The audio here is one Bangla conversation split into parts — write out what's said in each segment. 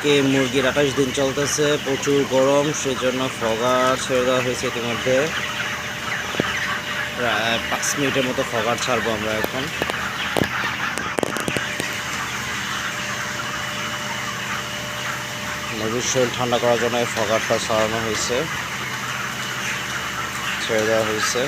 আজকে মুরগির আঠাশ দিন চলতেছে, প্রচুর গরম, সেজন্য ফগার ছেড়ে দেওয়া হয়েছে ইতিমধ্যে। প্রায় পাঁচ মিনিটের মতো ফগার ছাড়বো আমরা এখন। মুরগির শরীর ঠান্ডা করার জন্য এই ফগারটা ছাড়ানো হয়েছে। ছেড়ে দেওয়া হয়েছে।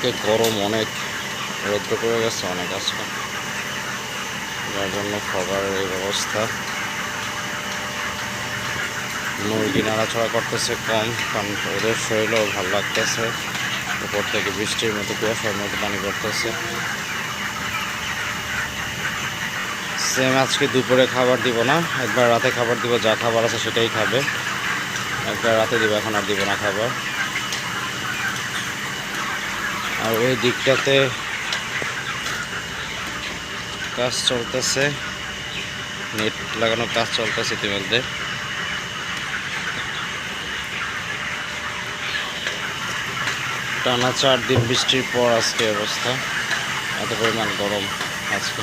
আজকে গরম অনেক, রৌদ্র পড়ে গেছে, অনেক আজকে যার জন্য খাবারের এই ব্যবস্থা। মুরগি নাড়াচড়া করতেছে কম, কারণ ওদের শরীরেও ভালো লাগতেছে। উপর থেকে বৃষ্টির মতো কুয়াশার মতো পানি পড়তেছে। সেম আজকে দুপুরে খাবার দিব না, একবার রাতে খাবার দিব, যা খাবার আছে সেটাই খাবে। একবার রাতে দিব, এখন আর দিব না খাবার। আর ওই দিকটাতে কাজ চলতেছে। নেট লাগানো কাজ চলতেছে ইতিমধ্যে। টানা চার দিন বৃষ্টির পর আজকে অবস্থা। এত পরিমাণ গরম আজকে।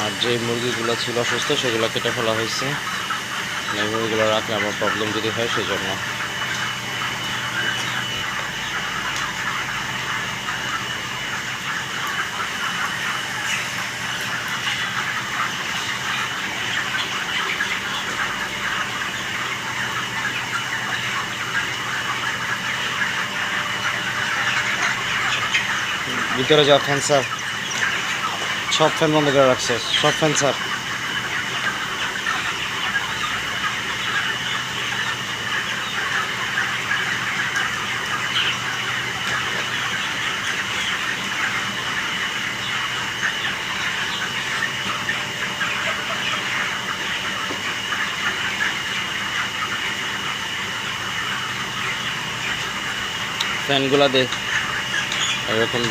আর যে মুরগিগুলো ছিল অসুস্থ, সেগুলো কেটে ফেলা হয়েছে। এই রাখলে আমার প্রবলেম যদি হয় সেই জন্য ভিতরে যাও ফ্যান স্যার সব ফ্যান বন্ধ করে রাখছে। সব ফ্যান স্যার ফ্যানগুলা দে। এরকম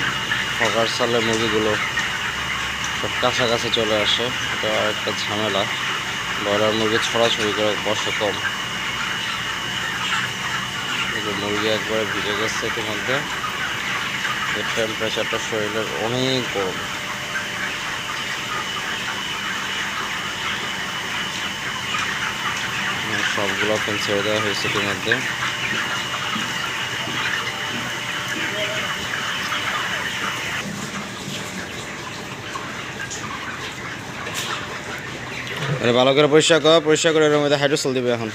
ফকার সালে মুরগিগুলো সব কাছাকাছি চলে আসে। এটা একটা ঝামেলা। ব্রয়লার মুরগি ছড়াছড়ি করে বসে কম। মুরগি একবারে ভিজে গেছে ইতিমধ্যে। টেম্পারেচারটা শরীরের অনেক গরম। সবগুলো ছেড়ে দেওয়া হয়েছে ইতিমধ্যে। আরে ভালো করে পরিষ্কার কর, পরিষ্কার করে এর মধ্যে হাইড্রোসল দিবে এখন।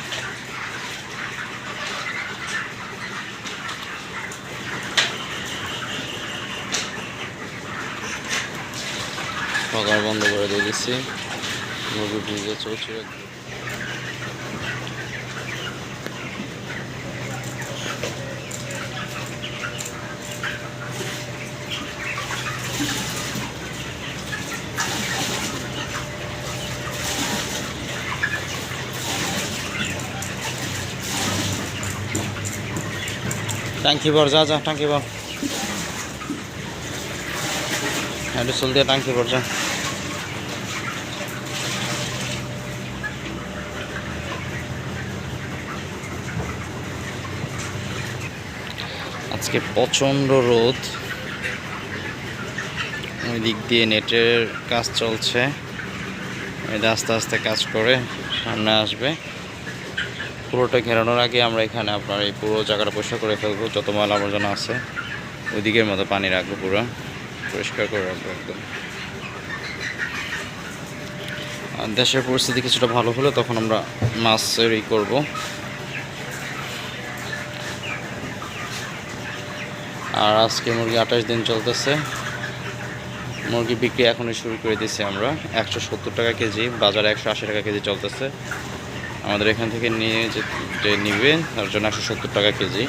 বন্ধ করে দিয়ে দিচ্ছি। মুরগি ভিজে চলছে ট্যাঙ্কি ভর যা যা ট্যাঙ্কি ভর হাইড্রোসল দিয়ে ট্যাঙ্কি ভর যা আজকে প্রচণ্ড রোদ। ওই দিক দিয়ে নেটের কাজ চলছে। এটা আস্তে আস্তে কাজ করে সামনে আসবে। পুরোটা ঘেরানোর আগে আমরা এখানে আপনার এই পুরো জায়গাটা পরিষ্কার করে ফেলব। যত ময়লা আবর্জনা আছে ওই দিকের মতো পানি রাখব পুরো। পরিষ্কার করে রাখব একদম। দেশের পরিস্থিতি কিছুটা ভালো হলে তখন আমরা মাছের ই করব। আর আজকে মুরগি আঠাশ দিন চলতেছে। মুরগি বিক্রি এখনই শুরু করে দিয়েছি আমরা। একশো সত্তর টাকা কেজি, বাজারে একশো আশি টাকা কেজি চলতেছে। আমাদের এখান থেকে নিয়ে যে নিবে তার জন্য একশো সত্তর টাকা কেজি।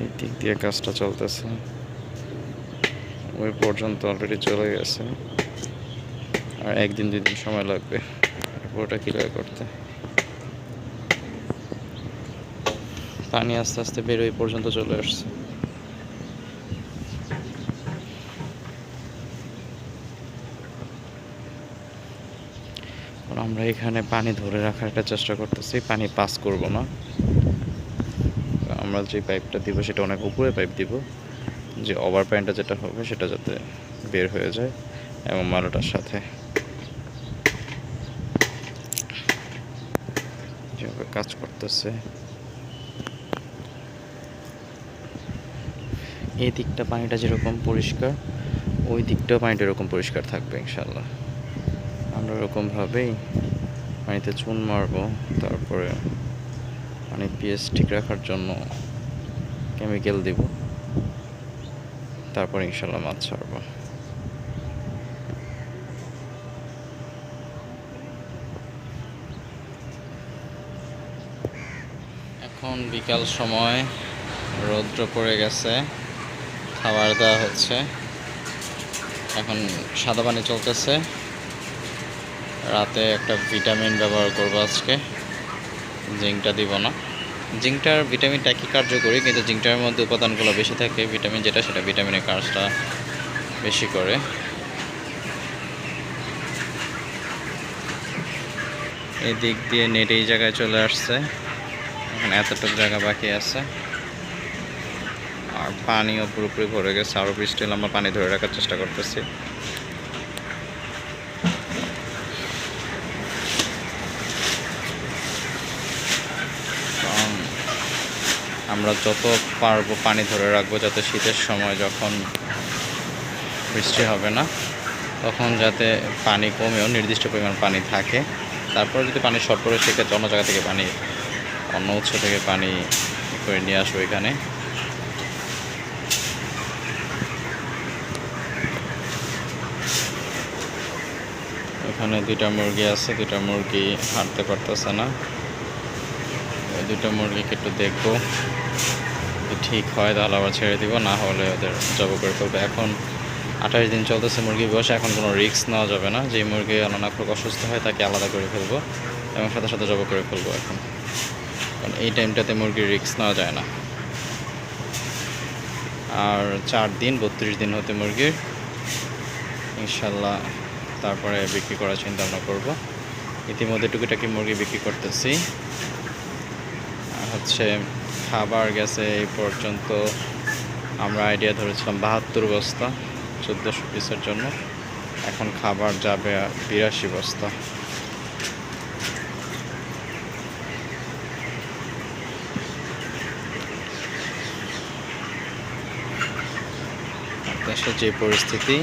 এই দিক দিয়ে কাজটা চলতেছে। ওই পর্যন্ত অলরেডি চলে গেছে। আর একদিন দুই দিন সময় লাগবে পুরোটা ক্লিয়ার করতে। পানি আস্তে আস্তে বেরোয় পর্যন্ত চলে আসছে। আমরা এখানে পানি ধরে রাখার একটা চেষ্টা করতেছি। পানি পাস করব না। আমরা যে পাইপটা দিব, সেটা অনেক উপরে পাইপ দিব। যে ওভার প্যান্টটা যেটা হবে, সেটা যাতে বের হয়ে যায় এবং মালোটার সাথে। যেভাবে কাজ করতেছে। এই দিকটা পানিটা যেরকম পরিষ্কার, ওই দিকটাও পানিটা এরকম পরিষ্কার থাকবে ইনশাল্লাহ আমরা ওরকমভাবেই পানিতে চুন মারবো, তারপরে পানি পিএস ঠিক রাখার জন্য কেমিক্যাল দিব, তারপরে ইনশাল্লাহ মাছ ছাড়বো। এখন বিকাল সময়, রৌদ্র পড়ে গেছে, খাবার দেওয়া হচ্ছে। এখন সাদা পানি চলতেছে। রাতে একটা ভিটামিন ব্যবহার করব আজকে। জিঙ্কটা দিব না। জিঙ্কটার ভিটামিনটা একই কার্যকরী, কিন্তু জিঙ্কটার মধ্যে উপাদানগুলো বেশি থাকে। ভিটামিন যেটা, সেটা ভিটামিনের কাজটা বেশি করে। এই দিক দিয়ে নেট এই জায়গায় চলে আসছে। এখন এতটুকু জায়গা বাকি আছে। আর পানিও পুরোপুরি ভরে গেছে। আরও বৃষ্টি হলে আমরা পানি ধরে রাখার চেষ্টা করতেছি কারণ আমরা যত পারব পানি ধরে রাখব, যাতে শীতের সময় যখন বৃষ্টি হবে না, তখন যাতে পানি কমেও, নির্দিষ্ট পরিমাণ পানি থাকে। তারপরে যদি পানি শর্ট পড়ে, সেক্ষেত্রে অন্য জায়গা থেকে পানি, অন্য উৎস থেকে পানি করে নিয়ে আসব এখানে। এখানে দুইটা মুরগি আছে, দুইটা মুরগি হাঁটতে পারতেছে না। দুটো মুরগিকে একটু দেখব। ঠিক হয় তাহলে আবার ছেড়ে দিব, না হলে ওদের জব করে ফেলব। এখন আঠাশ দিন চলতেছে মুরগি বসে এখন কোনো রিস্ক নেওয়া যাবে না। যে মুরগি অনানাক্ষক অসুস্থ হয় তাকে আলাদা করে ফেলব এবং সাথে সাথে জব করে ফেলব এখন। কারণ এই টাইমটাতে মুরগির রিস্ক নেওয়া যায় না। আর চার দিন, বত্রিশ দিন হতে মুরগির। ইনশাল্লাহ তারপরে বিক্রি করার চিন্তা ভাবনা করব। ইতিমধ্যে টুকিটাকি মুরগি বিক্রি করতেছি। হচ্ছে খাবার গেছে এই পর্যন্ত আমরা আইডিয়া ধরেছিলাম বাহাত্তর বস্তা, চোদ্দোশো পিসের জন্য। এখন খাবার যাবে বিরাশি বস্তা। যে পরিস্থিতি,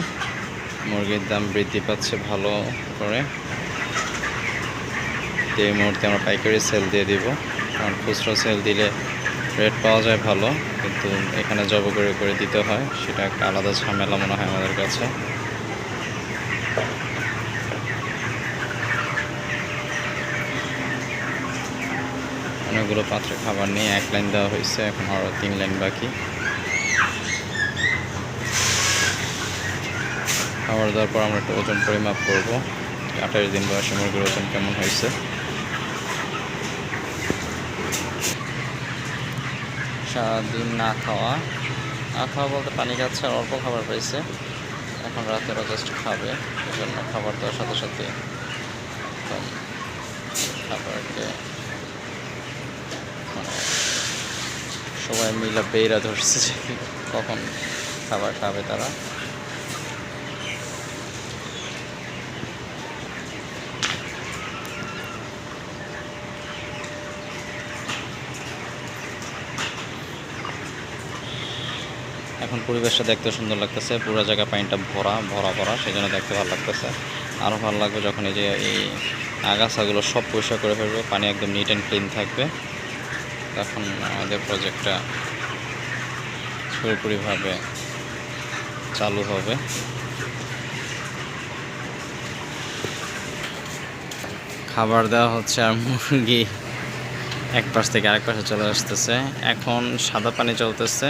মুরগির দাম বৃদ্ধি পাচ্ছে ভালো করে। এই মুহূর্তে আমরা পাইকারি সেল দিয়ে দিব। কারণ খুচরো সেল দিলে রেট পাওয়া যায় ভালো, কিন্তু এখানে জব করে করে দিতে হয়, সেটা একটা আলাদা ঝামেলা মনে হয় আমাদের কাছে। অনেকগুলো পাত্রে খাবার নিয়ে এক লাইন দেওয়া হয়েছে, এখন আরও তিন লাইন বাকি। খাবার দেওয়ার পর আমরা একটা ওজন পরিমাপ করব, আঠাশ দিন বয়সে মুরগির ওজন কেমন হয়েছে। সারাদিন না খাওয়া। না খাওয়া বলতে পানি খাচ্ছে আর অল্প খাবার পাইছে। এখন রাতে ওরা জাস্ট খাবে জন্য খাবার দেওয়ার সাথে সাথে খাবারকে মানে সবাই মিলে বেড়া ধরছে যে কখন খাবার খাবে তারা। এখন পরিবেশটা দেখতে সুন্দর লাগতেছে, পুরো জায়গা পানিটা ভরা ভরা ভরা সেই জন্য দেখতে ভালো লাগতেছে। আরও ভালো লাগবে যখন এই যে এই আগাছাগুলো সব পরিষ্কার করে ফেলবে, পানি একদম নিট অ্যান্ড ক্লিন থাকবে। তখন আমাদের প্রজেক্টটা পুরোপুরিভাবে চালু হবে। খাবার দেওয়া হচ্ছে আর মুরগি এক পাশ থেকে আরেক পাশে চলে আসতেছে। এখন সাদা পানি চলতেছে।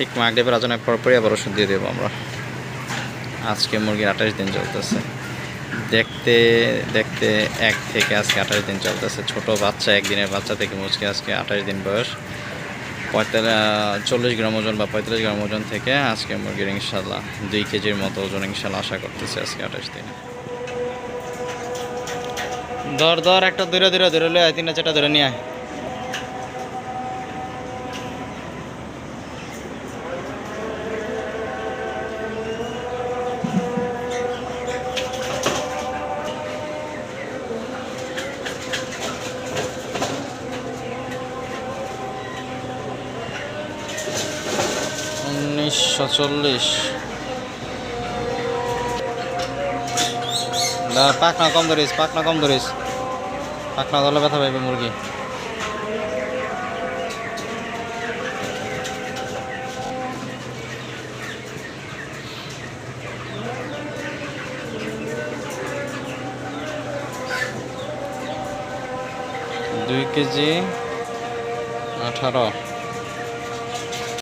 ঠিক মাগরীবের আজানের পরপরই আবার ওষুধ দিয়ে দেবো আমরা। আজকে মুরগির আঠাশ দিন চলতেছে। দেখতে দেখতে এক থেকে আজকে আঠাশ দিন চলতেছে। ছোট বাচ্চা, একদিনের বাচ্চা থেকে মুচকে আজকে আঠাশ দিন বয়স। পঁয়তাল্লিশ চল্লিশ গ্রাম ওজন বা পঁয়তাল্লিশ গ্রাম ওজন থেকে আজকে মুরগির ইনশাল্লাহ দুই কেজির মতো ওজন ইনশাল্লাহ আশা করতেছে আজকে আঠাশ দিনে। ধর ধর একটা ধরে ধরে ধরে আয়, তিনটা, চারটা ধরে নিয়ে আয়। উনিশশো চল্লিশ। পাখনা কম ধরিস, পাখনা কম ধরিস। পাখনা ধরলে ব্যথা পাইবে মুরগি। দুই কেজি আঠারো।